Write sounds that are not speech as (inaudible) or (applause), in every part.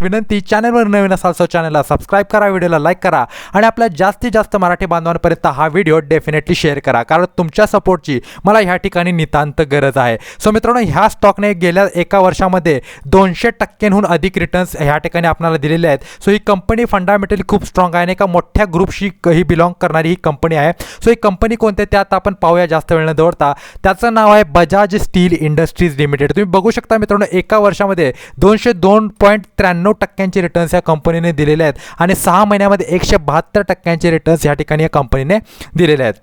विनंती चॅनलवर नवीन असाल सो चॅनलला सबस्क्राईब करा व्हिडिओला लाईक करा आणि आपल्या जास्तीत जास्त मराठी बांधवांपर्यंत हा व्हिडिओ डेफिनेटली शेअर करा. कारण तुमच्या सपोर्टची मला ह्या ठिकाणी नितांत गरज आहे. सो मित्रांनो ह्या स्टॉकने गेल्या एका वर्षामध्ये दोनशे टक्क्यांहून अधिक रिटर्न्स ह्या ठिकाणी आपल्याला दिलेले आहेत. सो ही कंपनी फंडामेंटली खूप स्ट्रॉंग आहे आणि एका मोठ्या ग्रुपशी ही बिलॉंग करणारी ही कंपनी आहे. सो ही कंपनी कोणते त्यात आपण पाहूया जास्त वेळ न दौडता त्याचं नाव आहे बजाज स्टील इंडस्ट्रीज लिमिटेड तुम्ही बघू शकता मित्रांनो एका वर्षामध्ये दोनशे दोन पॉईंट त्र्याण्णव टक्क्यांचे रिटर्न्स या कंपनीने दिलेले आहेत. आणि सहा महिन्यामध्ये एकशे बहात्तर टक्क्यांचे रिटर्न्स या ठिकाणी या कंपनीने दिलेले आहेत.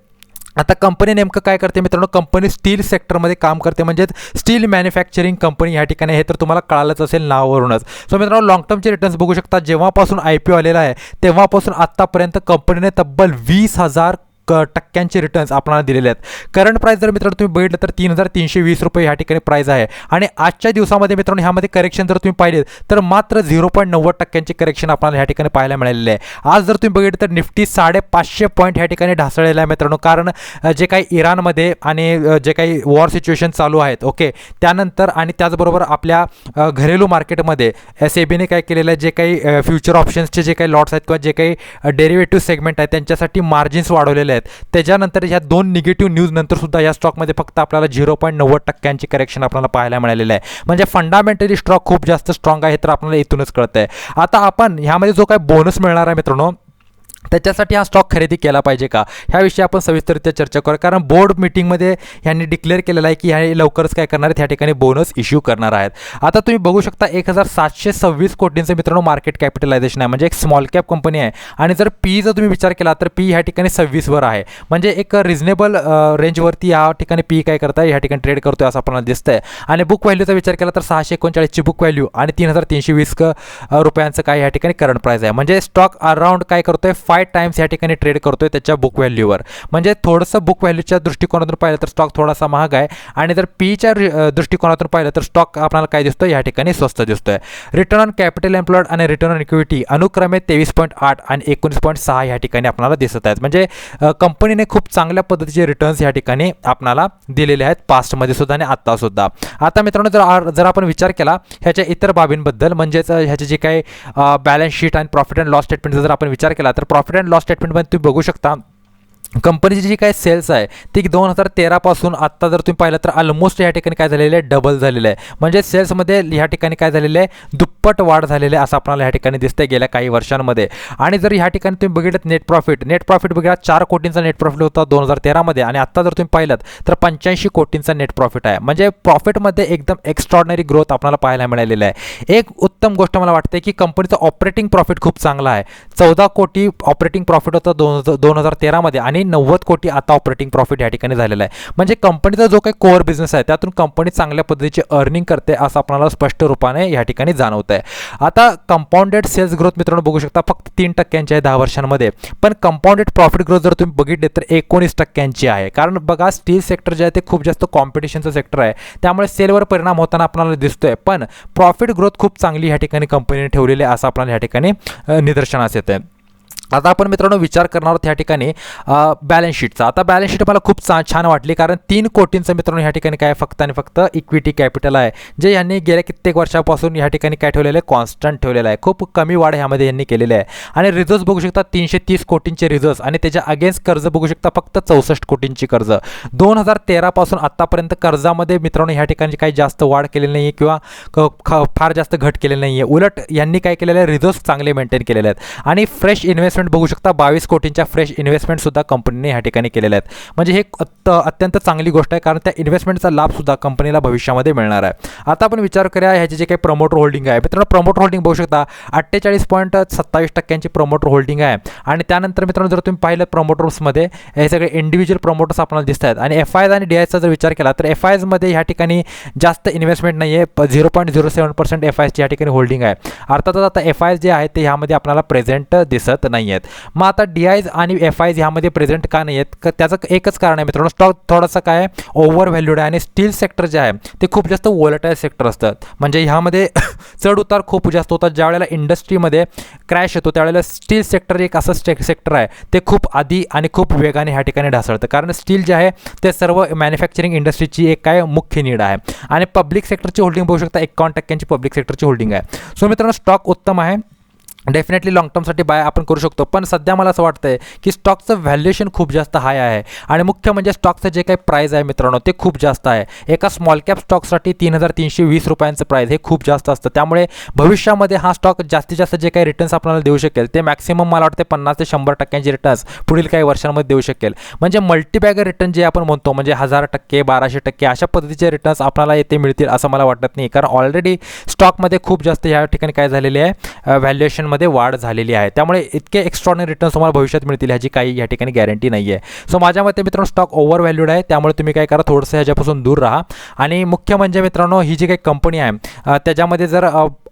आता कंपनी नेमकं काय करते मित्रांनो? कंपनी स्टील सेक्टरमध्ये काम करते. म्हणजेच स्टील मॅन्युफॅक्चरिंग कंपनी या ठिकाणी. हे तर तुम्हाला कळालंच असेल नावावरूनच. सो मित्रांनो लॉंग टर्मचे रिटर्न्स बघू शकता. जेव्हापासून आय पी ओ आलेला आहे तेव्हापासून आत्तापर्यंत कंपनीने तब्बल वीस हजार क टक्क्यांचे रिटर्न्स आपल्याला दिलेले आहेत. करंट प्राईस जर मित्रांनो तुम्ही बघितलं तर तीन हजार तीनशे वीस रुपये ह्या ठिकाणी प्राईस आहे. आणि आजच्या दिवसामध्ये मित्रांनो ह्यामध्ये करेक्शन जर तुम्ही पाहिले तर मात्र झिरो पॉईंट नव्वद टक्क्यांचे करेक्शन आपल्याला ह्या ठिकाणी पाहायला मिळालेले आहे. आज जर तुम्ही बघितलं तर निफ्टी साडेपाचशे पॉईंट ह्या ठिकाणी ढासळलेला आहे मित्रांनो. कारण जे काही इराणमध्ये आणि जे काही वॉर सिच्युएशन चालू आहेत ओके त्यानंतर आणि त्याचबरोबर आपल्या घरेलू मार्केटमध्ये एस ए बीने काय केलेलं आहे जे काही फ्युचर ऑप्शन्सचे जे काही लॉट्स आहेत किंवा जे काही डेरिव्हेटिव्ह सेगमेंट आहेत त्यांच्यासाठी मार्जिन्स वाढवलेले आहेत. त्याच्यानंतर ह्या दोन निगेटिव्ह न्यूज नंतर सुद्धा या स्टॉकमध्ये फक्त आपल्याला झिरो पॉईंट नव्वद टक्क्यांची करेक्शन आपल्याला पाहायला मिळालेलं आहे. म्हणजे फंडामेंटली स्टॉक खूप जास्त स्ट्रॉंग आहे तर आपल्याला इथूनच कळतं आहे आता आपण ह्यामध्ये जो काय बोनस मिळणार आहे मित्रांनो त्याच्यासाठी हा स्टॉक खरेदी केला पाहिजे का? ह्याविषयी आपण सविस्तररित्या चर्चा करू कारण बोर्ड मिटिंगमध्ये यांनी डिक्लेअर केलेलं आहे की ह्या लवकरच काय करणार आहेत ह्या ठिकाणी बोनस इश्यू करणार आहेत. आता तुम्ही बघू शकता एक हजार सातशे सव्वीस कोटींचं मित्रांनो मार्केट कॅपिटलायझेशन आहे. म्हणजे एक स्मॉल कॅप कंपनी आहे. आणि जर पी जर तुम्ही विचार केला तर पी ह्या ठिकाणी सव्वीसवर आहे. म्हणजे एक रिजनेबल रेंजवरती या ठिकाणी पी काय करताय ह्या ठिकाणी ट्रेड करतोय असं आपल्याला दिसतंय. आणि बुक व्हॅल्यूचा विचार केला तर सहाशे एकोणचाळीसची बुक व्हॅल्यू आणि तीन हजार तीनशे वीस रुपयांचं काय ह्या ठिकाणी करंट प्राईस आहे. म्हणजे स्टॉक अराउंड काय करतोय फाय टाइम्स या ठिकाणी ट्रेड करतोय त्याच्या बुक व्हॅल्यूवर म्हणजे थोडंसं बुक व्हॅल्यूच्या दृष्टिकोनातून पाहिलं तर स्टॉक थोडासा महाग आहे आणि जर पीच्या दृष्टिकोनातून पाहिलं तर स्टॉक आपल्याला काय दिसतोय? या ठिकाणी स्वस्त दिसतोय. रिटर्न ऑन कॅपिटल एम्प्लॉयड आणि रिटर्न ऑन इक्विटी अनुक्रमे तेवीस पॉईंट आठ आणि एकोणीस पॉईंट सहा या ठिकाणी आपल्याला दिसत आहेत. म्हणजे कंपनीने खूप चांगल्या पद्धतीचे रिटर्न्स या ठिकाणी आपल्याला दिलेले आहेत. पास्टमध्ये सुद्धा आणि आत्तासुद्धा आता मित्रांनो जर जर आपण विचार केला ह्याच्या इतर बाबींबद्दल म्हणजेच ह्याचे जे काही बॅलन्स शीट आणि प्रॉफिट अँड लॉस स्टेटमेंटचा जर आपण विचार केला तर प्रॉफिट अँड लॉस स्टेटमेंटमध्ये तुम्ही बघू शकता. कंपनीची जी काही सेल्स आहे ती दोन हजार तेरापासून आत्ता जर तुम्ही पाहिलं तर ऑलमोस्ट या ठिकाणी काय झालेलं आहे डबल झालेलं आहे. म्हणजे सेल्समध्ये ह्या ठिकाणी काय झालेलं आहे दुप्पट वाढ झालेली आहे असं आपल्याला ह्या ठिकाणी दिसतंय गेल्या काही वर्षांमध्ये. आणि जर ह्या ठिकाणी तुम्ही बघितलं नेट प्रॉफिट नेट प्रॉफिट बघितला चार कोटींचा नेट प्रॉफिट होता दोन हजार तेरामध्ये आणि आत्ता जर तुम्ही पाहिलं तर पंच्याऐंशी कोटींचा नेट प्रॉफिट आहे. म्हणजे प्रॉफिटमध्ये एकदम एक्स्ट्रॉर्डनरी ग्रोथ आपल्याला पाहायला मिळालेला आहे. एक उत्तम गोष्ट मला वाटते की कंपनीचं ऑपरेटिंग प्रॉफिट खूप चांगला आहे. चौदा कोटी ऑपरेटिंग प्रॉफिट होतं दोन दोन हजार तेरामध्ये आणि नव्वद कोटी आता ऑपरेटिंग प्रॉफिट या ठिकाणी झालेलं आहे. म्हणजे कंपनीचा जो काही कोअर बिझनेस आहे त्यातून कंपनी चांगल्या पद्धतीची अर्निंग करते असं आपल्याला स्पष्ट रूपाने या ठिकाणी जाणवत आहे आता कंपाऊंडेड सेल्स ग्रोथ मित्रांनो बघू शकता फक्त तीन टक्क्यांची आहे दहा वर्षांमध्ये. पण कंपाऊंडेड प्रॉफिट ग्रोथ जर तुम्ही बघितले तर एकोणीस टक्क्यांची आहे. कारण बघा स्टील सेक्टर जे आहे ते खूप जास्त कॉम्पिटिशनचं सेक्टर आहे. त्यामुळे सेलवर परिणाम होताना आपल्याला दिसतोय. पण प्रॉफिट ग्रोथ खूप चांगली या ठिकाणी कंपनीने ठेवलेली आहे असं आपल्याला या ठिकाणी निदर्शनास येतं आहे आता आपण मित्रांनो विचार करणार आहोत ह्या ठिकाणी बॅलन्स शीटचा आता बॅलन्स शीट मला खूप चा छान वाटली कारण तीन कोटींचं मित्रांनो ह्या ठिकाणी काय फक्त आणि फक्त इक्विटी कॅपिटल आहे. जे यांनी गेल्या कित्येक वर्षापासून ह्या ठिकाणी काय ठेवलेलं आहे? कॉन्स्टंट ठेवलेलं आहे. खूप कमी वाढ ह्यामध्ये यांनी केलेले आहे. आणि रिझर्व्स बघू शकता तीनशे तीस कोटींचे रिझर्व्स आणि त्याच्या अगेन्स्ट कर्ज बघू शकता फक्त चौसष्ट कोटींची कर्ज. दोन हजार तेरापासून आत्तापर्यंत कर्जामध्ये मित्रांनो ह्या ठिकाणी काही जास्त वाढ केलेली नाही आहे किंवा क- ख- फार जास्त घट केलेली नाही आहे उलट यांनी काय केलेलं आहे? रिझर्व्स चांगले मेंटेन केलेले आहेत. आणि फ्रेश इन्व्हेस्टमेंट बघू शकता. बावीस कोटींच्या फ्रेश इन्व्हेस्टमेंटसुद्धा कंपनीने ह्या ठिकाणी केलेल्या आहेत. म्हणजे हे अत्त अत्यंत चांगली गोष्ट आहे कारण त्या इन्व्हेस्टमेंटचा लाभसुद्धा कंपनीला भविष्यामध्ये मिळणार आहे. आता आपण विचार करूया ह्याचे जे काही प्रमोटर होल्डिंग आहे. मित्रांनो प्रमोटर होल्डिंग बघू शकता अठ्ठेचाळीस पॉईंट सत्तावीस टक्क्यांची प्रमोटर होल्डिंग आहे. आणि त्यानंतर मित्रांनो जर तुम्ही पाहिलं प्रमोटर्समध्ये हे सगळे इंडिव्हिज्युअल प्रमोटर्स आपल्याला दिसत आहेत. आणि एफ आयज आणि डी आयचा जर विचार केला तर एफ आयजमध्ये ह्या ठिकाणी जास्त इन्व्हेस्टमेंट नाही आहे zero point zero seven percent F आयची या ठिकाणी होल्डिंग आहे. अर्थातच आता एफ आय जे आहे ते ह्यामध्ये आपल्याला प्रेझेंट दिसत नाही नाही आहेत मग आता डी आयज आणि एफ आयज ह्यामध्ये प्रेझेंट का नाही आहेत का त्याचं एकच कारण आहे मित्रांनो स्टॉक थोडासा काय आहे? ओव्हर व्हॅल्यूड आहे आणि स्टील सेक्टर जे आहे ते खूप जास्त वोलटाईल सेक्टर असतात. म्हणजे ह्यामध्ये (coughs) चढ उतार खूप जास्त होतात. ज्या वेळेला इंडस्ट्रीमध्ये क्रॅश येतो त्यावेळेला स्टील सेक्टर एक असं स्टे सेक्टर आहे ते खूप आधी आणि खूप वेगाने ह्या ठिकाणी ढासळतं. कारण स्टील जे आहे ते सर्व मॅन्युफॅक्चरिंग इंडस्ट्रीची एक काय मुख्य नीड आहे. आणि पब्लिक सेक्टरची होल्डिंग बघू शकता एकावन्न टक्क्यांची पब्लिक सेक्टरची होल्डिंग आहे. सो मित्रांनो स्टॉक उत्तम आहे. डेफिनेटली लॉंग टर्मसाठी बाय आपण करू शकतो. पण सध्या मला असं वाटतं आहे की स्टॉकचं व्हॅल्युएशन खूप जास्त हाय आहे. आणि मुख्य म्हणजे स्टॉकचं जे काही प्राईज आहे मित्रांनो ते खूप जास्त आहे. एका स्मॉल कॅप स्टॉकसाठी तीन हजार तीनशे वीस रुपयांचं प्राईज हे खूप जास्त असतं. त्यामुळे भविष्यामध्ये हा स्टॉक जास्तीत जास्त जे काही रिटर्न्स आपल्याला देऊ शकेल ते मॅक्सिमम मला वाटते पन्नास ते शंभर टक्क्यांचे रिटर्न्स पुढील काही वर्षांमध्ये देऊ शकेल. म्हणजे मल्टीबॅगर रिटर्न जे आपण म्हणतो म्हणजे हजार टक्के बाराशे टक्के अशा पद्धतीचे रिटर्न्स आपल्याला येथे मिळतील असं मला वाटत नाही. कारण ऑलरेडी स्टॉकमध्ये खूप जास्त या ठिकाणी काय झालेले आहे? रिटर्नमध्ये वाढ झालेली आहे. त्यामुळे इतके एक्स्ट्रॉनरी रिटर्न्स तुम्हाला भविष्यात मिळतील ह्याची काही या ठिकाणी गॅरंटी नाही आहे सो माझ्या मते मित्रांनो स्टॉक ओव्हर व्हॅल्यूड आहे. त्यामुळे तुम्ही काय करा थोडंसं ह्याच्यापासून दूर राहा. आणि मुख्य म्हणजे मित्रांनो ही जी काही कंपनी आहे त्याच्यामध्ये जर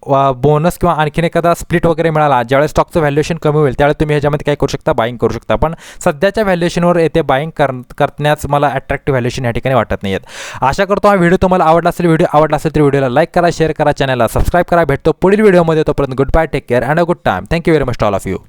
बोनस किंवा आणखीन एखादा स्प्लिट वगैरे मिळाला ज्यावेळेस स्टॉकचं व्हॅल्युएशन कमी होईल त्यावेळेस तुम्ही ह्याच्यामध्ये काय करू शकता बाईंग करू शकता. पण सध्याच्या व्हॅल्युएशनवर येथे बाईंग कर करण्यास मला अट्रॅक्टिव्ह व्हॅल्युएशन या ठिकाणी वाटत नाही आहेत आशा करतो हा व्हिडिओ तुम्हाला आवडला असेल व्हिडिओ आवडला असेल तर व्हिडिओला लाईक करा शेअर करा चॅनलला सबस्क्राईब करा. भेटतो पुढील व्हिडिओमध्ये तोपर्यंत good bye take care and a good time thank you very much all of you